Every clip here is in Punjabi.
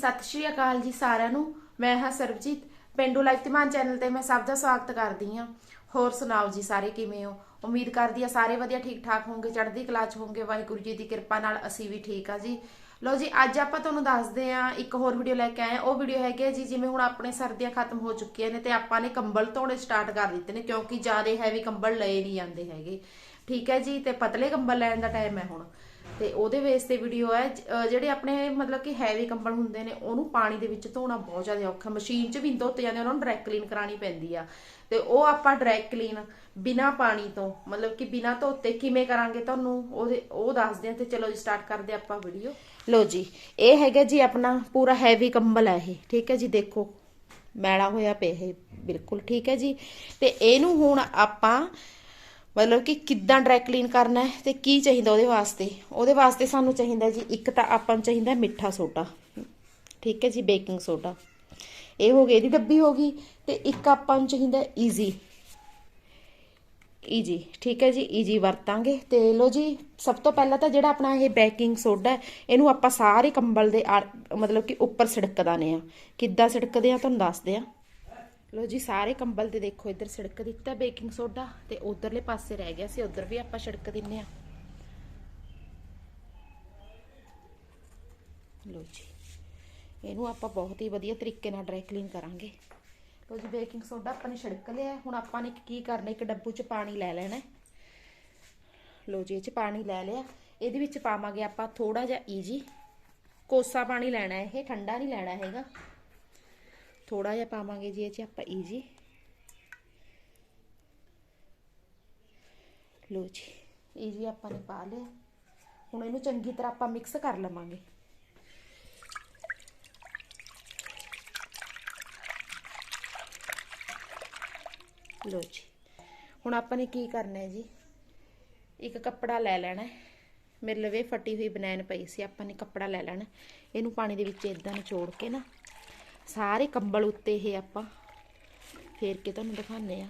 ਸਤਿ ਸ਼੍ਰੀ ਅਕਾਲ ਜੀ ਸਾਰਿਆਂ ਨੂੰ। ਮੈਂ ਹਾਂ ਸਰਬਜੀਤ। ਪਿੰਡੂ ਲਾਈਫ ਚੈਨਲ ਤੇ ਮੈਂ ਸਭ ਦਾ ਸਵਾਗਤ ਕਰਦੀ ਹਾਂ। ਹੋਰ ਸੁਣਾਓ ਜੀ ਸਾਰੇ ਕਿਵੇਂ ਹੋ? ਉਮੀਦ ਕਰਦੀ ਆ ਸਾਰੇ ਵਧੀਆ ਠੀਕ ਠਾਕ ਹੋਵੋਗੇ ਚੜ੍ਹਦੀ ਕਲਾ ਚ ਹੋਵੋਗੇ ਵਾਹਿਗੁਰੂ ਜੀ ਦੀ ਕਿਰਪਾ ਨਾਲ ਅਸੀਂ ਵੀ ਠੀਕ ਆ ਜੀ। ਲੋ ਜੀ, ਅੱਜ ਆਪਾਂ ਤੁਹਾਨੂੰ ਦੱਸਦੇ ਆ ਇੱਕ ਹੋਰ ਵੀਡੀਓ ਲੈ ਕੇ ਆਏ ਆ ਉਹ ਵੀਡੀਓ ਹੈਗੀ ਆ ਜੀ, ਜਿਵੇਂ ਹੁਣ ਆਪਣੇ ਸਰਦੀਆਂ ਖਤਮ ਹੋ ਚੁੱਕੀਆਂ ਨੇ ਤੇ ਆਪਾਂ ਨੇ ਕੰਬਲ ਧੋਣੇ ਸਟਾਰਟ ਕਰ ਦਿੱਤੇ ਨੇ, ਕਿਉਂਕਿ ਜ਼ਿਆਦਾ ਹੈਵੀ ਕੰਬਲ ਲਏ ਨਹੀਂ ਜਾਂਦੇ ਹੈਗੇ। ਠੀਕ ਹੈ ਜੀ, ਤੇ ਪਤਲੇ ਕੰਬਲ ਲੈਣ ਦਾ ਟਾਈਮ ਹੈ ਹੁਣ। ਤੇ ਉਹਦੇ ਬੇਸ ਤੇ ਵੀਡੀਓ ਹੈ ਜਿਹੜੇ ਆਪਣੇ ਮਤਲਬ ਕਿ ਹੈਵੀ ਕੰਬਲ ਹੁੰਦੇ ਨੇ, ਉਹਨੂੰ ਪਾਣੀ ਦੇ ਵਿੱਚ ਧੋਣਾ ਬਹੁਤ ਜ਼ਿਆਦਾ ਔਖਾ ਮਸ਼ੀਨ 'ਚ ਵੀ ਧੋਤੇ ਜਾਂਦੇ ਉਹਨਾਂ ਨੂੰ ਡਰਾਈ ਕਲੀਨ ਕਰਾਣੀ ਪੈਂਦੀ ਆ। ਤੇ ਉਹ ਆਪਾਂ ਡਰਾਈ ਕਲੀਨ ਬਿਨਾ ਪਾਣੀ ਤੋਂ, ਮਤਲਬ ਕਿ ਬਿਨਾ ਧੋਤੇ ਕਿਵੇਂ ਕਰਾਂਗੇ ਤੁਹਾਨੂੰ, ਉਹਦੇ, ਉਹ ਦੱਸਦੇ ਆ ਤੇ ਚਲੋ ਜੀ ਸਟਾਰਟ ਕਰਦੇ ਆਪਾਂ ਵੀਡੀਓ ਲੋ ਜੀ, ਇਹ ਹੈਗਾ ਜੀ ਆਪਣਾ ਪੂਰਾ ਹੈਵੀ ਕੰਬਲ ਹੈ ਇਹ, ਠੀਕ ਹੈ ਜੀ, ਦੇਖੋ। ਮੈਲਾ ਹੋਇਆ ਪਿਆ ਇਹ, ਬਿਲਕੁਲ ਠੀਕ ਹੈ ਜੀ। ਤੇ ਇਹਨੂੰ ਹੁਣ ਆਪਾਂ ਮਤਲਬ ਕਿ ਕਿੱਦਾਂ ਡਰਾਈ ਕਲੀਨ ਕਰਨਾ ਹੈ ਤੇ ਕੀ ਚਾਹੀਦਾ ਉਹਦੇ ਵਾਸਤੇ? ਉਹਦੇ ਵਾਸਤੇ ਸਾਨੂੰ ਚਾਹੀਦਾ ਜੀ ਇੱਕ ਤਾਂ ਆਪਾਂ ਨੂੰ ਚਾਹੀਦਾ ਮਿੱਠਾ ਸੋਡਾ। ਠੀਕ ਹੈ ਜੀ ਬੇਕਿੰਗ ਸੋਡਾ ਇਹ ਹੋ ਗਈ, ਇਹਦੀ ਡੱਬੀ ਹੋ ਗਈ ਤੇ ਇੱਕ ਆਪਾਂ ਨੂੰ ਚਾਹੀਦਾ ਈਜ਼ੀ ਈਜੀ ਠੀਕ ਹੈ ਜੀ ਈਜੀ ਵਰਤਾਂਗੇ ਤੇ ਲੋ ਜੀ, ਸਭ ਤੋਂ ਪਹਿਲਾਂ ਤਾਂ ਜਿਹੜਾ ਆਪਣਾ ਇਹ ਬੇਕਿੰਗ ਸੋਡਾ ਇਹਨੂੰ ਆਪਾਂ ਸਾਰੇ ਕੰਬਲ ਦੇ ਆੜ- ਮਤਲਬ ਕਿ ਉੱਪਰ ਛਿੜਕਦਾਨੇ ਆ। ਕਿੱਦਾਂ ਛਿੜਕਦੇ ਆ, ਤੁਹਾਨੂੰ ਦੱਸਦੇ ਆ। ਲੋ ਜੀ, ਸਾਰੇ ਕੰਬਲ ਤੇ ਦੇਖੋ, ਇੱਧਰ ਛਿੜਕ ਦਿੱਤਾ ਬੇਕਿੰਗ ਸੋਡਾ ਤੇ ਉਧਰਲੇ ਪਾਸੇ ਰਹਿ ਗਿਆ ਸੀ, ਉਧਰ ਵੀ ਆਪਾਂ ਛਿੜਕ ਦਿੰਨੇ ਆ। ਲੋ ਜੀ, ਇਹਨੂੰ ਆਪਾਂ ਬਹੁਤ ਹੀ ਵਧੀਆ ਤਰੀਕੇ ਨਾਲ ਡਰਾਈ ਕਲੀਨ ਕਰਾਂਗੇ। ਲੋ ਜੀ ਬੇਕਿੰਗ ਸੋਡਾ ਆਪਾਂ ਨੇ ਛਿੜਕ ਲਿਆ, ਹੁਣ ਆਪਾਂ ਨੇ ਕੀ ਕਰਨਾ, ਇੱਕ ਡੱਬੂ 'ਚ ਪਾਣੀ ਲੈ ਲੈਣਾ ਲੋ ਜੀ, ਇਹ 'ਚ ਪਾਣੀ ਲੈ ਲਿਆ, ਇਹਦੇ ਵਿੱਚ ਪਾਵਾਂਗੇ ਆਪਾਂ ਥੋੜਾ ਜਿਹਾ ਈਜੀ ਕੋਸਾ ਪਾਣੀ ਲੈਣਾ ਇਹ ਠੰਡਾ ਨਹੀਂ ਲੈਣਾ ਹੈਗਾ। ਥੋੜਾ ਜਿਹਾ ਪਾਵਾਂਗੇ ਜੀ ਇਹ 'ਚ ਆਪਾਂ ਈਜੀ ਲੋ ਜੀ ਈਜੀ ਆਪਾਂ ਨੇ ਪਾ ਲਿਆ। ਹੁਣ ਇਹਨੂੰ ਚੰਗੀ ਤਰ੍ਹਾਂ ਆਪਾਂ ਮਿਕਸ ਕਰ ਲਵਾਂਗੇ। ਲੋ ਜੀ, ਹੁਣ ਆਪਾਂ ਨੇ ਕੀ ਕਰਨਾ ਹੈ ਜੀ? ਇੱਕ ਕੱਪੜਾ ਲੈ ਲੈਣਾ ਹੈ। ਮੇਰੇ ਲਵੇ ਫਟੀ ਹੋਈ ਬਨੈਣ ਪਈ ਸੀ, ਆਪਾਂ ਨੇ ਕੱਪੜਾ ਲੈ ਲੈਣਾ ਇਹਨੂੰ ਪਾਣੀ ਦੇ ਵਿੱਚ ਇਦਾਂ ਨਿਚੋੜ ਕੇ ਨਾ ਸਾਰੇ ਕੰਬਲ ਉੱਤੇ ਇਹ ਆਪਾਂ ਫੇਰ ਕੇ ਤੁਹਾਨੂੰ ਦਿਖਾਉਂਦੇ ਆ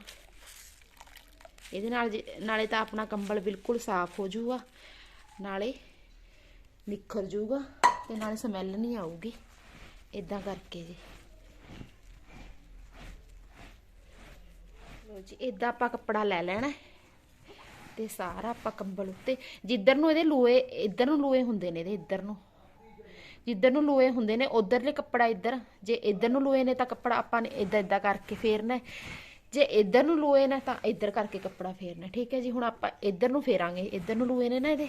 ਇਹਦੇ ਨਾਲ ਜੇ- ਨਾਲੇ ਤਾਂ ਆਪਣਾ ਕੰਬਲ ਬਿਲਕੁਲ ਸਾਫ਼ ਹੋ ਜਾਊਗਾ, ਨਾਲੇ ਨਿੱਖਰ ਜਾਊਗਾ ਤੇ ਨਾਲੇ ਸਮੈਲ ਨਹੀਂ ਆਊਗੀ। ਇਦਾਂ ਕਰਕੇ ਜੀ। ਲੋ ਜੀ ਇਦਾਂ ਆਪਾਂ ਕੱਪੜਾ ਲੈ ਲੈਣਾ ਹੈ ਤੇ ਸਾਰਾ ਆਪਾਂ ਕੰਬਲ ਉੱਤੇ, ਜਿੱਧਰ ਨੂੰ ਇਹਦੇ ਲੋਏ ਇੱਧਰ ਨੂੰ ਲੋਏ ਹੁੰਦੇ ਨੇ ਇਹਦੇ, ਇੱਧਰ ਨੂੰ। ਜਿੱਧਰ ਨੂੰ ਲੋਏ ਹੁੰਦੇ ਨੇ, ਉਧਰਲੇ ਕੱਪੜਾ ਇੱਧਰ, ਜੇ ਇੱਧਰ ਨੂੰ ਲੋਏ ਨੇ ਤਾਂ ਕੱਪੜਾ ਆਪਾਂ ਨੇ ਇਦਾਂ ਇਦਾਂ ਕਰਕੇ ਫੇਰਨਾ ਜੇ ਇੱਧਰ ਨੂੰ ਲੋਏ ਨੇ ਤਾਂ ਇੱਧਰ ਕਰਕੇ ਕੱਪੜਾ ਫੇਰਨਾ ਠੀਕ ਹੈ ਜੀ, ਹੁਣ ਆਪਾਂ ਇੱਧਰ ਨੂੰ ਫੇਰਾਂਗੇ, ਇੱਧਰ ਨੂੰ ਲੋਏ ਨੇ ਨਾ ਇਹਦੇ।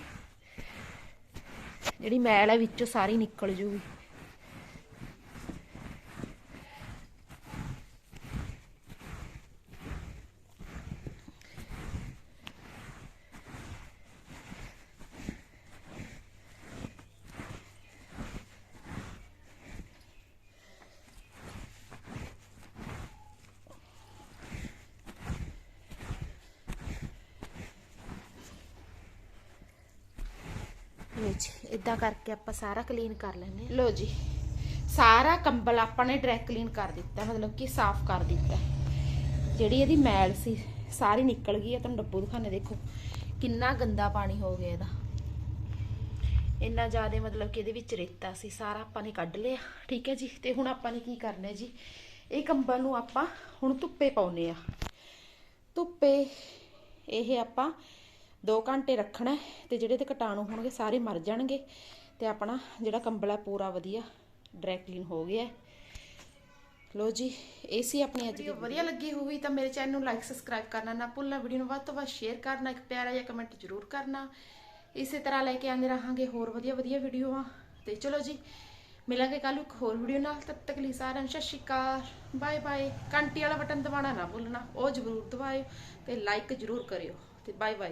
ਜਿਹੜੀ ਮੈਲ ਹੈ ਵਿੱਚੋਂ ਸਾਰੀ ਨਿਕਲ ਜੂਗੀ ਲੋ ਜੀ ਇਦਾਂ ਕਰਕੇ ਆਪਾਂ ਸਾਰਾ ਕਲੀਨ ਕਰ ਲੈਂਦੇ ਲੋ ਜੀ, ਸਾਰਾ ਕੰਬਲ ਆਪਾਂ ਨੇ ਡਰਾਈ ਕਲੀਨ ਕਰ ਦਿੱਤਾ, ਮਤਲਬ ਕਿ ਸਾਫ਼ ਕਰ ਦਿੱਤਾ। ਜਿਹੜੀ ਇਹਦੀ ਮੈਲ ਸੀ, ਸਾਰੀ ਨਿਕਲ ਗਈ ਹੈ। ਤੁਹਾਨੂੰ ਡੱਬੂ ਦਿਖਾਣੇ ਦੇਖੋ, ਕਿੰਨਾ ਗੰਦਾ ਪਾਣੀ ਹੋ ਗਿਆ ਇਹਦਾ। ਇੰਨਾ ਜ਼ਿਆਦਾ ਮਤਲਬ ਕਿ ਇਹਦੇ ਵਿੱਚ ਰੇਤਾ ਸੀ, ਸਾਰਾ ਆਪਾਂ ਨੇ ਕੱਢ ਲਿਆ। ਠੀਕ ਹੈ ਜੀ, ਤੇ ਹੁਣ ਆਪਾਂ ਨੇ ਕੀ ਕਰਨਾ ਜੀ? ਇਹ ਕੰਬਲ ਨੂੰ ਆਪਾਂ ਹੁਣ ਧੁੱਪੇ ਪਾਉਨੇ ਆ ਧੁੱਪੇ, ਇਹ ਆਪਾਂ 2 ਘੰਟੇ ਰੱਖਣਾ ਹੈ ਤੇ ਜਿਹੜੇ ਤੇ ਕੀਟਾਣੂ ਹੋਣਗੇ ਸਾਰੇ ਮਰ ਜਾਣਗੇ ਤੇ ਆਪਣਾ ਜਿਹੜਾ ਕੰਬਲ ਹੈ ਪੂਰਾ ਵਧੀਆ ਡਰਾਈ ਕਲੀਨ ਹੋ ਗਿਆ ਹੈ। ਲੋ ਜੀ, ਇਹ ਸੀ ਆਪਣੀ ਅੱਜ ਦੀ ਵਧੀਆ ਲੱਗੀ ਹੋਈ ਤਾਂ ਮੇਰੇ ਚੈਨਲ ਨੂੰ ਲਾਈਕ ਸਬਸਕ੍ਰਾਈਬ ਕਰਨਾ ਨਾ ਭੁੱਲਣਾ ਵੀਡੀਓ ਨੂੰ ਵੱਧ ਤੋਂ ਵੱਧ ਸ਼ੇਅਰ ਕਰਨਾ, ਇੱਕ ਪਿਆਰਾ ਜਿਹਾ ਕਮੈਂਟ ਜ਼ਰੂਰ ਕਰਨਾ ਇਸੇ ਤਰ੍ਹਾਂ ਲੈ ਕੇ ਆਉਂਦੇ ਰਹਾਂਗੇ ਹੋਰ ਵਧੀਆ ਵਧੀਆ ਵੀਡੀਓਆਂ ਤੇ ਚਲੋ ਜੀ ਮਿਲਾਂਗੇ ਕੱਲ ਇੱਕ ਹੋਰ ਵੀਡੀਓ ਨਾਲ, ਤਦ ਤੱਕ ਲਈ ਸਾਰਿਆਂ ਨੂੰ ਸਤਿ ਸ਼੍ਰੀ ਅਕਾਲ ਬਾਏ ਬਾਏ ਘੰਟੀ ਵਾਲਾ ਬਟਨ ਦਬਾਉਣਾ ਨਾ ਭੁੱਲਣਾ, ਉਹ ਜ਼ਰੂਰ ਦਬਾਇਓ ਤੇ ਲਾਈਕ ਜ਼ਰੂਰ ਕਰਿਓ ਤੇ ਬਾਏ ਬਾਏ